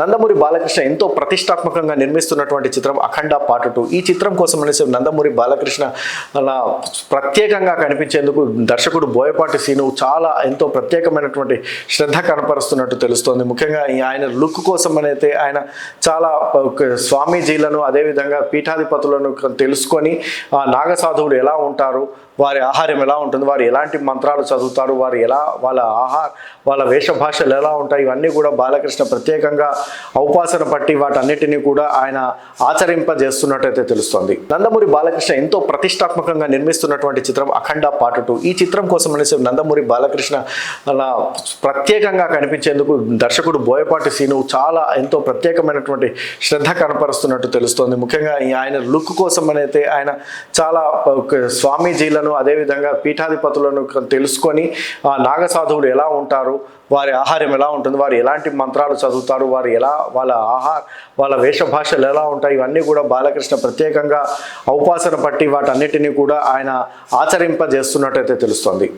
నందమూరి బాలకృష్ణ ఎంతో ప్రతిష్టాత్మకంగా నిర్మిస్తున్నటువంటి చిత్రం అఖండ పార్ట్ టూ. ఈ చిత్రం కోసం అనేసి నందమూరి బాలకృష్ణ అలా ప్రత్యేకంగా కనిపించేందుకు దర్శకుడు బోయపాటి సీను చాలా ఎంతో ప్రత్యేకమైనటువంటి శ్రద్ధ కనపరుస్తున్నట్టు తెలుస్తోంది. ముఖ్యంగా ఈ ఆయన లుక్ కోసం అయితే ఆయన చాలా స్వామీజీలను అదేవిధంగా పీఠాధిపతులను తెలుసుకొని నాగసాధువులు ఎలా ఉంటారు వారి ఆహారం ఎలా ఉంటుంది వారు ఎలాంటి మంత్రాలు చదువుతారు వారు ఎలా వాళ్ళ ఆహార వాళ్ళ వేషభాషలు ఎలా ఉంటాయి ఇవన్నీ కూడా బాలకృష్ణ ప్రత్యేకంగా ఔపాసన పట్టి వాటన్నిటినీ కూడా ఆయన ఆచరింపజేస్తున్నట్టయితే తెలుస్తోంది. నందమూరి బాలకృష్ణ ఎంతో ప్రతిష్టాత్మకంగా నిర్మిస్తున్నటువంటి చిత్రం అఖండ పార్ట్ టూ. ఈ చిత్రం కోసం అనేసి నందమూరి బాలకృష్ణ అలా ప్రత్యేకంగా కనిపించేందుకు దర్శకుడు బోయపాటి సీను చాలా ఎంతో ప్రత్యేకమైనటువంటి శ్రద్ధ కనపరుస్తున్నట్టు తెలుస్తోంది. ముఖ్యంగా ఈ ఆయన లుక్ కోసం అయితే ఆయన చాలా స్వామీజీలను స్వామీజీలను అదేవిధంగా పీఠాధిపతులను తెలుసుకొని ఆ నాగసాధువులు ఎలా ఉంటారు వారి ఆహారం ఎలా ఉంటుంది వారు ఎలాంటి మంత్రాలు చదువుతారు వారు ఎలా వాళ్ళ ఆహార వాళ్ళ వేషభాషలు ఎలా ఉంటాయి ఇవన్నీ కూడా బాలకృష్ణ ప్రత్యేకంగా ఔపాసన పట్టి వాటన్నిటిని కూడా ఆయన ఆచరింపజేస్తున్నట్టయితే తెలుస్తోంది.